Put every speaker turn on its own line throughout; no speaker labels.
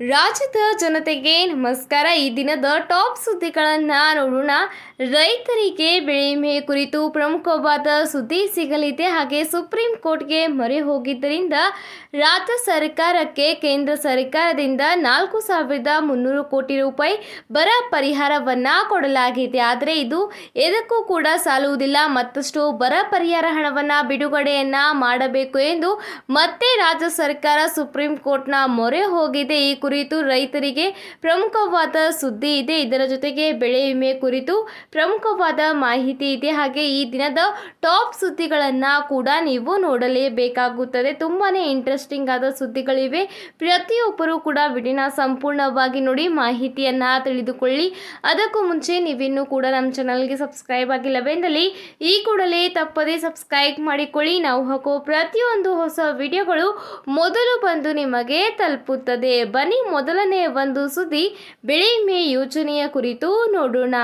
ರಾಜ್ಯದ ಜನತೆಗೆ ನಮಸ್ಕಾರ. ಈ ದಿನದ ಟಾಪ್ ಸುದ್ದಿಗಳನ್ನು ನೋಡೋಣ. ರೈತರಿಗೆ ಬೆಳೆ ವಿಮೆ ಕುರಿತು ಪ್ರಮುಖವಾದ ಸುದ್ದಿ ಸಿಗಲಿದೆ. ಹಾಗೆ ಸುಪ್ರೀಂ ಕೋರ್ಟ್ಗೆ ಮೊರೆ ಹೋಗಿದ್ದರಿಂದ ರಾಜ್ಯ ಸರ್ಕಾರಕ್ಕೆ ಕೇಂದ್ರ ಸರ್ಕಾರದಿಂದ ನಾಲ್ಕು ಸಾವಿರದ ಮುನ್ನೂರು ಕೋಟಿ ರೂಪಾಯಿ ಬರ ಪರಿಹಾರವನ್ನು ಕೊಡಲಾಗಿದೆ. ಆದರೆ ಇದು ಎದಕ್ಕೂ ಕೂಡ ಸಾಲುವುದಿಲ್ಲ. ಮತ್ತಷ್ಟು ಬರ ಪರಿಹಾರ ಹಣವನ್ನು ಬಿಡುಗಡೆಯನ್ನ ಮಾಡಬೇಕು ಎಂದು ಮತ್ತೆ ರಾಜ್ಯ ಸರ್ಕಾರ ಸುಪ್ರೀಂ ಕೋರ್ಟ್ನ ಮೊರೆ ಹೋಗಿದೆ. ಈ ಕುರಿತು ರೈತರಿಗೆ ಪ್ರಮುಖವಾದ ಸುದ್ದಿ ಇದೆ. ಇದರ ಜೊತೆಗೆ ಬೆಳೆ ವಿಮೆ ಕುರಿತು ಪ್ರಮುಖವಾದ ಮಾಹಿತಿ ಇದೆ. ಹಾಗೆ ಈ ದಿನದ ಟಾಪ್ ಸುದ್ದಿಗಳನ್ನು ಕೂಡ ನೀವು ನೋಡಲೇಬೇಕಾಗುತ್ತದೆ. ತುಂಬಾ ಇಂಟ್ರೆಸ್ಟಿಂಗ್ ಆದ ಸುದ್ದಿಗಳಿವೆ. ಪ್ರತಿಯೊಬ್ಬರು ಕೂಡ ವಿಡಿನ ಸಂಪೂರ್ಣವಾಗಿ ನೋಡಿ ಮಾಹಿತಿಯನ್ನು ತಿಳಿದುಕೊಳ್ಳಿ. ಅದಕ್ಕೂ ಮುಂಚೆ ನೀವಿನ್ನೂ ಕೂಡ ನಮ್ಮ ಚಾನಲ್ಗೆ ಸಬ್ಸ್ಕ್ರೈಬ್ ಆಗಿಲ್ಲವೆಂದಲ್ಲಿ ಈ ಕೂಡಲೇ ತಪ್ಪದೇ ಸಬ್ಸ್ಕ್ರೈಬ್ ಮಾಡಿಕೊಳ್ಳಿ. ನಾವು ಹಾಕೋ ಪ್ರತಿಯೊಂದು ಹೊಸ ವಿಡಿಯೋಗಳು ಮೊದಲು ಬಂದು ನಿಮಗೆ ತಲುಪುತ್ತದೆ. ಬನ್ನಿ ಮೊದಲನೇ ಒಂದು ಸುದ್ದಿ, ಬೆಳೆ ವಿಮೆ ಯೋಜನೆಯ ಕುರಿತು ನೋಡೋಣ.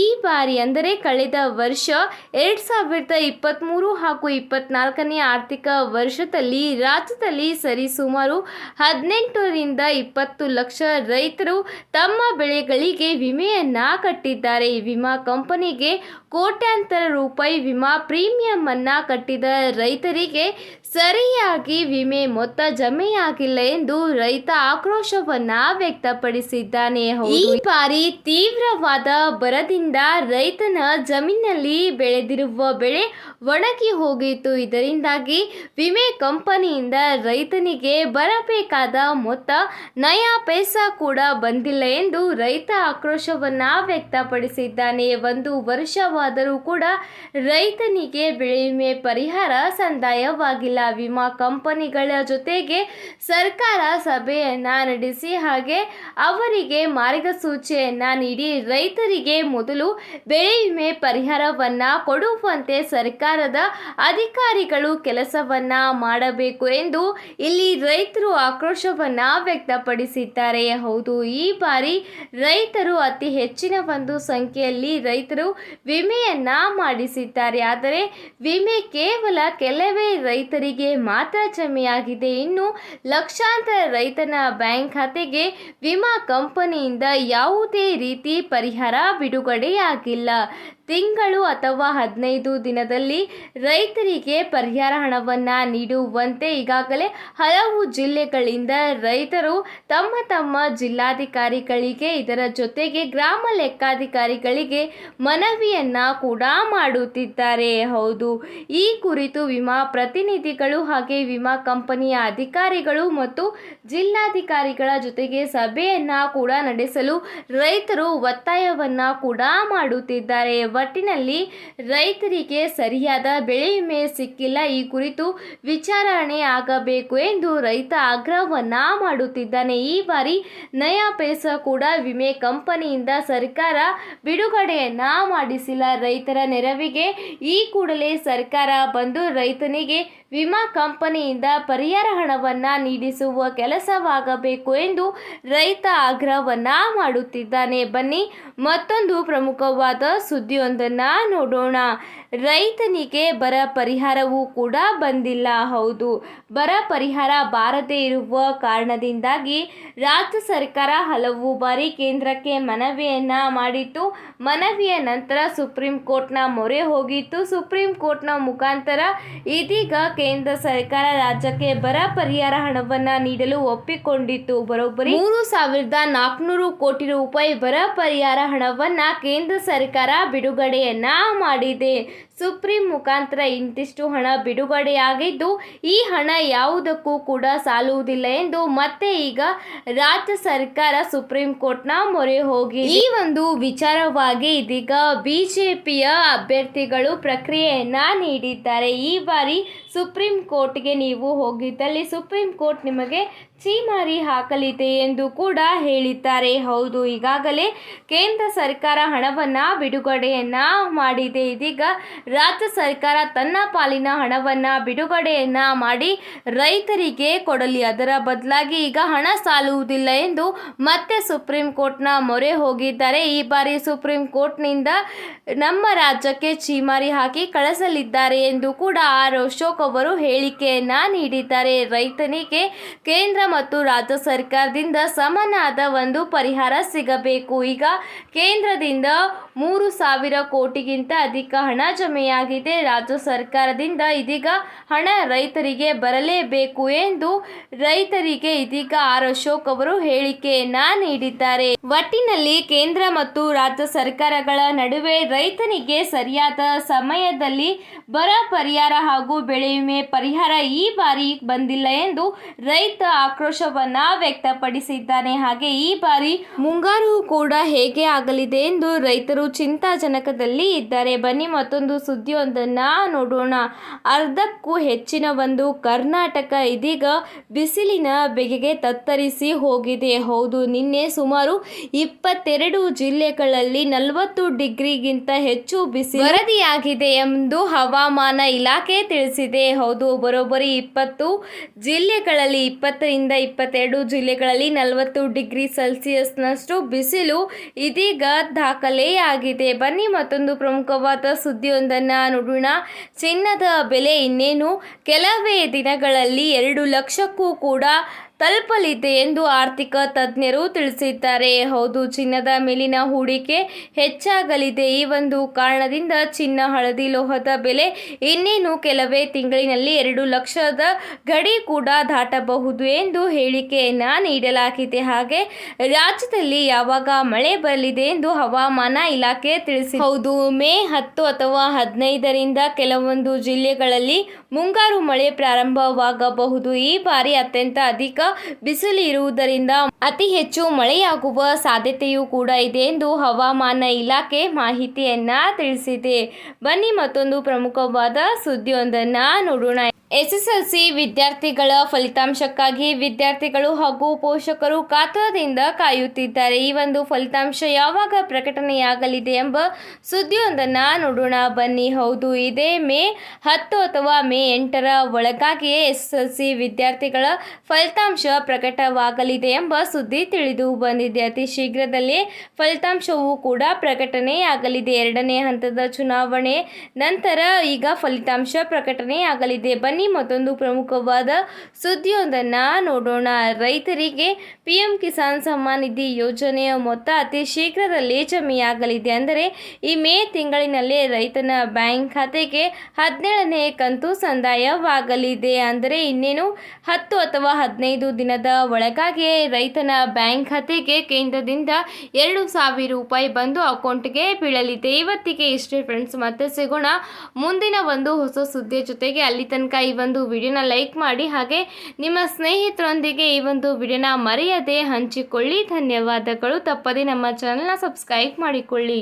ಈ ಬಾರಿ ಅಂದರೆ ಕಳೆದ ವರ್ಷ ಎರಡು ಸಾವಿರದ ಇಪ್ಪತ್ತ್ಮೂರು ಹಾಗೂ ಇಪ್ಪತ್ನಾಲ್ಕನೇ ಆರ್ಥಿಕ ವರ್ಷದಲ್ಲಿ ರಾಜ್ಯದಲ್ಲಿ ಸರಿಸುಮಾರು ಹದಿನೆಂಟರಿಂದ ಇಪ್ಪತ್ತು ಲಕ್ಷ ರೈತರು ತಮ್ಮ ಬೆಳೆಗಳಿಗೆ ವಿಮೆಯನ್ನ ಕಟ್ಟಿದ್ದಾರೆ. ವಿಮಾ ಕಂಪನಿಗೆ ಕೋಟ್ಯಾಂತರ ರೂಪಾಯಿ ವಿಮಾ ಪ್ರೀಮಿಯಂ ಅನ್ನ ಕಟ್ಟಿದ ರೈತರಿಗೆ ಸರಿಯಾಗಿ ವಿಮೆ ಮೊತ್ತ ಜಮೆಯಾಗಿಲ್ಲ ಎಂದು ರೈತ ಆಕ್ರೋಶವನ್ನ ವ್ಯಕ್ತಪಡಿಸಿದ್ದಾನೆ. ಈ ಬಾರಿ ತೀವ್ರವಾದ ಬರದಿಂದ ರೈತನ ಜಮೀನಲ್ಲಿ ಬೆಳೆದಿರುವ ಬೆಳೆ ಒಣಗಿ ಹೋಗಿತ್ತು. ಇದರಿಂದಾಗಿ ವಿಮೆ ಕಂಪನಿಯಿಂದ ರೈತನಿಗೆ ಬರಬೇಕಾದ ಮೊತ್ತ, ನಯಾ ಪೈಸಾ ಕೂಡ ಬಂದಿಲ್ಲ ಎಂದು ರೈತ ಆಕ್ರೋಶವನ್ನ ವ್ಯಕ್ತಪಡಿಸಿದ್ದಾನೆ. ಒಂದು ವರ್ಷವಾದರೂ ಕೂಡ ರೈತನಿಗೆ ಬೆಳೆ ವಿಮೆ ಪರಿಹಾರ ಸಂದಾಯವಾಗಿಲ್ಲ. ವಿಮಾ ಕಂಪನಿಗಳ ಜೊತೆಗೆ ಸರ್ಕಾರ ಸಭೆಯನ್ನ ನಡೆಸಿ ಹಾಗೆ ಅವರಿಗೆ ಮಾರ್ಗಸೂಚಿಯನ್ನು ನೀಡಿ ರೈತರಿಗೆ ಮೊದಲು ಬೆಳೆ ವಿಮೆ ಪರಿಹಾರವನ್ನ ಕೊಡುವಂತೆ ಸರ್ಕಾರದ ಅಧಿಕಾರಿಗಳು ಕೆಲಸವನ್ನ ಮಾಡಬೇಕು ಎಂದು ಇಲ್ಲಿ ರೈತರು ಆಕ್ರೋಶವನ್ನ ವ್ಯಕ್ತಪಡಿಸಿದ್ದಾರೆ. ಹೌದು, ಈ ಬಾರಿ ರೈತರು ಅತಿ ಹೆಚ್ಚಿನ ಒಂದು ಸಂಖ್ಯೆಯಲ್ಲಿ ರೈತರು ವಿಮೆಯನ್ನ ಮಾಡಿಸಿದ್ದಾರೆ. ಆದರೆ ವಿಮೆ ಕೇವಲ ಕೆಲವೇ ರೈತರಿಗೆ ಮಾತ್ರ ಜಮೆಯಾಗಿದೆ. ಇನ್ನು ಲಕ್ಷಾಂತರ ರೈತನ ಬ್ಯಾಂಕ್ ಖಾತೆಗೆ ವಿಮಾ ಕಂಪನಿಯಿಂದ ಯಾವುದೇ ರೀತಿ ಪರಿಹಾರ ಬಿಡುಗಡೆಯಾಗಿಲ್ಲ. ತಿಂಗಳು ಅಥವಾ ಹದಿನೈದು ದಿನದಲ್ಲಿ ರೈತರಿಗೆ ಪರಿಹಾರ ಹಣವನ್ನು ನೀಡುವಂತೆ ಈಗಾಗಲೇ ಹಲವು ಜಿಲ್ಲೆಗಳಿಂದ ರೈತರು ತಮ್ಮ ತಮ್ಮ ಜಿಲ್ಲಾಧಿಕಾರಿಗಳಿಗೆ, ಇದರ ಜೊತೆಗೆ ಗ್ರಾಮ ಲೆಕ್ಕಾಧಿಕಾರಿಗಳಿಗೆ ಮನವಿಯನ್ನು ಕೂಡ ಮಾಡುತ್ತಿದ್ದಾರೆ. ಹೌದು, ಈ ಕುರಿತು ವಿಮಾ ಪ್ರತಿನಿಧಿಗಳು ಹಾಗೆ ವಿಮಾ ಕಂಪನಿಯ ಅಧಿಕಾರಿಗಳು ಮತ್ತು ಜಿಲ್ಲಾಧಿಕಾರಿಗಳ ಜೊತೆಗೆ ಸಭೆಯನ್ನು ಕೂಡ ನಡೆಸಲು ರೈತರು ಒತ್ತಾಯವನ್ನು ಕೂಡ ಮಾಡುತ್ತಿದ್ದಾರೆ. ಒಟ್ಟಿನಲ್ಲಿ ರೈತರಿಗೆ ಸರಿಯಾದ ಬೆಳೆ ವಿಮೆ ಸಿಕ್ಕಿಲ್ಲ. ಈ ಕುರಿತು ವಿಚಾರಣೆ ಆಗಬೇಕು ಎಂದು ರೈತ ಆಗ್ರಹವನ್ನ ಮಾಡುತ್ತಿದ್ದಾನೆ. ಈ ಬಾರಿ ನಯಾ ಪೈಸ ಕೂಡ ವಿಮೆ ಕಂಪನಿಯಿಂದ ಸರ್ಕಾರ ಬಿಡುಗಡೆಯನ್ನ ಮಾಡಿಸಿಲ್ಲ. ರೈತರ ನೆರವಿಗೆ ಈ ಕೂಡಲೇ ಸರ್ಕಾರ ಬಂದು ರೈತನಿಗೆ ವಿಮಾ ಕಂಪನಿಯಿಂದ ಪರಿಹಾರ ಹಣವನ್ನ ನೀಡಿಸುವ ಕೆಲಸವಾಗಬೇಕು ಎಂದು ರೈತ ಆಗ್ರಹವನ್ನ ಮಾಡುತ್ತಿದ್ದಾನೆ. ಬನ್ನಿ ಮತ್ತೊಂದು ಪ್ರಮುಖವಾದ ಸುದ್ದಿಯೊಂದನ್ನ ನೋಡೋಣ. ರೈತನಿಗೆ ಬರ ಪರಿಹಾರವೂ ಕೂಡ ಬಂದಿಲ್ಲ. ಹೌದು, ಬರ ಪರಿಹಾರ ಬಾರದೇ ಇರುವ ಕಾರಣದಿಂದಾಗಿ ರಾಜ್ಯ ಸರ್ಕಾರ ಹಲವು ಬಾರಿ ಕೇಂದ್ರಕ್ಕೆ ಮನವಿಯನ್ನ ಮಾಡಿತ್ತು. ಮನವಿಯ ನಂತರ ಸುಪ್ರೀಂ ಕೋರ್ಟ್ನ ಮೊರೆ ಹೋಗಿತ್ತು. ಸುಪ್ರೀಂ ಕೋರ್ಟ್ನ ಮುಖಾಂತರ ಇದೀಗ ಕೇಂದ್ರ ಸರ್ಕಾರ ರಾಜ್ಯಕ್ಕೆ ಬರ ಪರಿಹಾರ ಹಣವನ್ನ ನೀಡಲು ಒಪ್ಪಿಕೊಂಡಿತ್ತು. ಬರೋಬ್ಬರಿ ಮೂರು ಸಾವಿರದ ನಾಲ್ಕುನೂರು ಕೋಟಿ ರೂಪಾಯಿ ಬರ ಪರಿಹಾರ ಹಣವನ್ನ ಕೇಂದ್ರ ಸರ್ಕಾರ ಬಿಡುಗಡೆಯನ್ನ ಮಾಡಿದೆ. ಸುಪ್ರೀಂ ಮುಖಾಂತರ ಇಂತಿಷ್ಟು ಹಣ ಬಿಡುಗಡೆಯಾಗಿದ್ದು, ಈ ಹಣ ಯಾವುದಕ್ಕೂ ಕೂಡ ಸಾಲುವುದಿಲ್ಲ ಎಂದು ಮತ್ತೆ ಈಗ ರಾಜ್ಯ ಸರ್ಕಾರ ಸುಪ್ರೀಂ ಕೋರ್ಟ್ನ ಮೊರೆ ಹೋಗಿ ಈ ಒಂದು ವಿಚಾರವಾಗಿ ಇದೀಗ ಬಿಜೆಪಿಯ ಅಭ್ಯರ್ಥಿಗಳು ಪ್ರಕ್ರಿಯೆಯನ್ನ ನೀಡಿದ್ದಾರೆ. ಈ ಬಾರಿ ಸುಪ್ರೀಂ ಕೋರ್ಟ್ಗೆ ನೀವು ಹೋಗಿದ್ದಲ್ಲಿ ಸುಪ್ರೀಂ ಕೋರ್ಟ್ ನಿಮಗೆ ಚೀಮಾರಿ ಹಾಕಲಿದೆ ಎಂದು ಕೂಡ ಹೇಳಿದ್ದಾರೆ. ಹೌದು, ಈಗಾಗಲೇ ಕೇಂದ್ರ ಸರ್ಕಾರ ಹಣವನ್ನ ಬಿಡುಗಡೆಯನ್ನ ಮಾಡಿದೆ. ಇದೀಗ ರಾಜ್ಯ ಸರ್ಕಾರ ತನ್ನ ಪಾಲಿನ ಹಣವನ್ನ ಬಿಡುಗಡೆಯನ್ನ ಮಾಡಿ ರೈತರಿಗೆ ಕೊಡಲಿ. ಅದರ ಬದಲಾಗಿ ಈಗ ಹಣ ಸಾಲುವುದಿಲ್ಲ ಎಂದು ಮತ್ತೆ ಸುಪ್ರೀಂ ಕೋರ್ಟ್ನ ಮೊರೆ ಹೋಗಿದ್ದಾರೆ. ಈ ಬಾರಿ ಸುಪ್ರೀಂ ಕೋರ್ಟ್ನಿಂದ ನಮ್ಮ ರಾಜ್ಯಕ್ಕೆ ಚೀಮಾರಿ ಹಾಕಿ ಕಳಿಸಲಿದ್ದಾರೆ ಎಂದು ಕೂಡ ಆರ್ ಅಶೋಕ್ ಅವರು ಹೇಳಿಕೆಯನ್ನು ನೀಡಿದ್ದಾರೆ. ರೈತನಿಗೆ ಕೇಂದ್ರ ಮತ್ತು ರಾಜ್ಯ ಸರ್ಕಾರದಿಂದ ಸಮನಾದ ಒಂದು ಪರಿಹಾರ ಸಿಗಬೇಕು. ಈಗ ಕೇಂದ್ರದಿಂದ ಮೂರು ಸಾವಿರ ಕೋಟಿಗಿಂತ ಅಧಿಕ ಹಣ ಜಮೆಯಾಗಿದೆ. ರಾಜ್ಯ ಸರ್ಕಾರದಿಂದ ಇದೀಗ ಹಣ ರೈತರಿಗೆ ಬರಲೇಬೇಕು ಎಂದು ರೈತರಿಗೆ ಇದೀಗ ಆರ್. ಅಶೋಕ್ ಅವರು ಹೇಳಿಕೆಯನ್ನ ನೀಡಿದ್ದಾರೆ. ಒಟ್ಟಿನಲ್ಲಿ ಕೇಂದ್ರ ಮತ್ತು ರಾಜ್ಯ ಸರ್ಕಾರಗಳ ನಡುವೆ ರೈತನಿಗೆ ಸರಿಯಾದ ಸಮಯದಲ್ಲಿ ಬರ ಪರಿಹಾರ ಹಾಗೂ ಬೆಳೆ ವಿಮೆ ಪರಿಹಾರ ಈ ಬಾರಿ ಬಂದಿಲ್ಲ ಎಂದು ರೈತ ಆಕ್ರೋಶವನ್ನ ವ್ಯಕ್ತಪಡಿಸಿದ್ದಾನೆ. ಹಾಗೆ ಈ ಬಾರಿ ಮುಂಗಾರು ಕೂಡ ಹೇಗೆ ಆಗಲಿದೆ ಎಂದು ರೈತರು ಚಿಂತಾಜನಕದಲ್ಲಿ ಇದ್ದಾರೆ. ಬನ್ನಿ, ಮತ್ತೊಂದು ಸುದ್ದಿಯೊಂದನ್ನ ನೋಡೋಣ. ಅರ್ಧಕ್ಕೂ ಹೆಚ್ಚಿನ ಒಂದು ಕರ್ನಾಟಕ ಇದೀಗ ಬಿಸಿಲಿನ ಬೆಗೆಗೆ ತತ್ತರಿಸಿ ಹೋಗಿದೆ. ಹೌದು, ನಿನ್ನೆ ಸುಮಾರು ಇಪ್ಪತ್ತೆರಡು ಜಿಲ್ಲೆಗಳಲ್ಲಿ ನಲವತ್ತು ಡಿಗ್ರಿಗಿಂತ ಹೆಚ್ಚು ಬಿಸಿ ವರದಿಯಾಗಿದೆ ಎಂದು ಹವಾಮಾನ ಇಲಾಖೆ ತಿಳಿಸಿದೆ. ಹೌದು, ಬರೋಬ್ಬರಿ ಇಪ್ಪತ್ತು ಜಿಲ್ಲೆಗಳಲ್ಲಿ ಇಪ್ಪತ್ತರಿಂದ ಇಪ್ಪತ್ತೆರಡು ಜಿಲ್ಲೆಗಳಲ್ಲಿ ನಲವತ್ತು ಡಿಗ್ರಿ ಸೆಲ್ಸಿಯಸ್ನಷ್ಟು ಬಿಸಿಲು ಇದೀಗ ದಾಖಲೆಯಾಗಿದೆ. ಬನ್ನಿ ಮತ್ತೊಂದು ಪ್ರಮುಖವಾದ ಸುದ್ದಿಯೊಂದನ್ನ ನೋಡೋಣ. ಚಿನ್ನದ ಬೆಲೆ ಇನ್ನೇನು? ಕೆಲವೇ ದಿನಗಳಲ್ಲಿ ಎರಡು ಲಕ್ಷಕ್ಕೂ ಕೂಡ ತಲುಪಲಿದೆ ಎಂದು ಆರ್ಥಿಕ ತಜ್ಞರು ತಿಳಿಸಿದ್ದಾರೆ. ಹೌದು, ಚಿನ್ನದ ಮೇಲಿನ ಹೂಡಿಕೆ ಹೆಚ್ಚಾಗಲಿದೆ. ಈ ಒಂದು ಕಾರಣದಿಂದ ಚಿನ್ನ, ಹಳದಿ ಲೋಹದ ಬೆಲೆ ಇನ್ನೇನು ಕೆಲವೇ ತಿಂಗಳಿನಲ್ಲಿ ಎರಡು ಲಕ್ಷದ ಗಡಿ ಕೂಡ ದಾಟಬಹುದು ಎಂದು ಹೇಳಿಕೆಯನ್ನ ನೀಡಲಾಗಿದೆ. ಹಾಗೆ ರಾಜ್ಯದಲ್ಲಿ ಯಾವಾಗ ಮಳೆ ಬರಲಿದೆ ಎಂದು ಹವಾಮಾನ ಇಲಾಖೆ ತಿಳಿಸಿ ಹೌದು, ಮೇ ಹತ್ತು ಅಥವಾ ಹದಿನೈದರಿಂದ ಕೆಲವೊಂದು ಜಿಲ್ಲೆಗಳಲ್ಲಿ ಮುಂಗಾರು ಮಳೆ ಪ್ರಾರಂಭವಾಗಬಹುದು. ಈ ಬಾರಿ ಅತ್ಯಂತ ಅಧಿಕ ಬಿಸಿಲು ಇರುವುದರಿಂದ ಅತಿ ಹೆಚ್ಚು ಮಳೆಯಾಗುವ ಸಾಧ್ಯತೆಯೂ ಕೂಡ ಇದೆ ಎಂದು ಹವಾಮಾನ ಇಲಾಖೆ ಮಾಹಿತಿಯನ್ನ ತಿಳಿಸಿದೆ. ಬನ್ನಿ ಮತ್ತೊಂದು ಪ್ರಮುಖವಾದ ಸುದ್ದಿಯೊಂದನ್ನ ನೋಡೋಣ. ಎಸ್ಎಸ್ಎಲ್ಸಿ ವಿದ್ಯಾರ್ಥಿಗಳ ಫಲಿತಾಂಶಕ್ಕಾಗಿ ವಿದ್ಯಾರ್ಥಿಗಳು ಹಾಗೂ ಪೋಷಕರು ಕಾತರದಿಂದ ಕಾಯುತ್ತಿದ್ದಾರೆ. ಈ ಒಂದು ಫಲಿತಾಂಶ ಯಾವಾಗ ಪ್ರಕಟಣೆಯಾಗಲಿದೆ ಎಂಬ ಸುದ್ದಿಯೊಂದನ್ನು ನೋಡೋಣ. ಬನ್ನಿ, ಹೌದು, ಇದೇ ಮೇ ಹತ್ತು ಅಥವಾ ಮೇ ಎಂಟರ ಒಳಗಾಗಿಯೇ ಎಸ್ಎಸ್ಎಲ್ಸಿ ವಿದ್ಯಾರ್ಥಿಗಳ ಫಲಿತಾಂಶ ಪ್ರಕಟವಾಗಲಿದೆ ಎಂಬ ಸುದ್ದಿ ತಿಳಿದು ಬಂದಿದೆ. ಅತಿ ಶೀಘ್ರದಲ್ಲೇ ಫಲಿತಾಂಶವೂ ಕೂಡ ಪ್ರಕಟಣೆಯಾಗಲಿದೆ. ಎರಡನೇ ಹಂತದ ಚುನಾವಣೆ ನಂತರ ಈಗ ಫಲಿತಾಂಶ ಪ್ರಕಟಣೆಯಾಗಲಿದೆ. ಬನ್ನಿ ಮತ್ತೊಂದು ಪ್ರಮುಖವಾದ ಸುದ್ದಿಯೊಂದನ್ನು ನೋಡೋಣ. ರೈತರಿಗೆ ಪಿಎಂ ಕಿಸಾನ್ ಸಮ್ಮಾನ್ ನಿಧಿ ಯೋಜನೆಯ ಮೊತ್ತ ಅತಿ ಶೀಘ್ರದಲ್ಲೇ ಜಮೆಯಾಗಲಿದೆ. ಅಂದರೆ ಈ ಮೇ ತಿಂಗಳಿನಲ್ಲೇ ರೈತನ ಬ್ಯಾಂಕ್ ಖಾತೆಗೆ ಹದಿನೇಳನೇ ಕಂತು ಸಂದಾಯವಾಗಲಿದೆ. ಅಂದರೆ ಇನ್ನೇನು ಹತ್ತು ಅಥವಾ ಹದಿನೈದು ದಿನದ ಒಳಗಾಗಿ ರೈತನ ಬ್ಯಾಂಕ್ ಖಾತೆಗೆ ಕೇಂದ್ರದಿಂದ ಎರಡು ಸಾವಿರ ರೂಪಾಯಿ ಬಂದು ಅಕೌಂಟ್ಗೆ ಬೀಳಲಿದೆ. ಇವತ್ತಿಗೆ ಇಷ್ಟೇ ಫ್ರೆಂಡ್ಸ್ ಮತ್ತೆ ಸಿಗೋಣ ಮುಂದಿನ ಒಂದು ಹೊಸ ಸುದ್ದಿಯ ಜೊತೆಗೆ. ಅಲ್ಲಿ ತನಕ ಈ ಒಂದು ವಿಡಿಯೋನ ಲೈಕ್ ಮಾಡಿ, ಹಾಗೆ ನಿಮ್ಮ ಸ್ನೇಹಿತರೊಂದಿಗೆ ಈ ಒಂದು ವಿಡಿಯೋನ ಮರೆಯದೆ ಹಂಚಿಕೊಳ್ಳಿ. ಧನ್ಯವಾದಗಳು. ತಪ್ಪದೆ ನಮ್ಮ ಚಾನಲ್ನ ಸಬ್ಸ್ಕ್ರೈಬ್ ಮಾಡಿಕೊಳ್ಳಿ.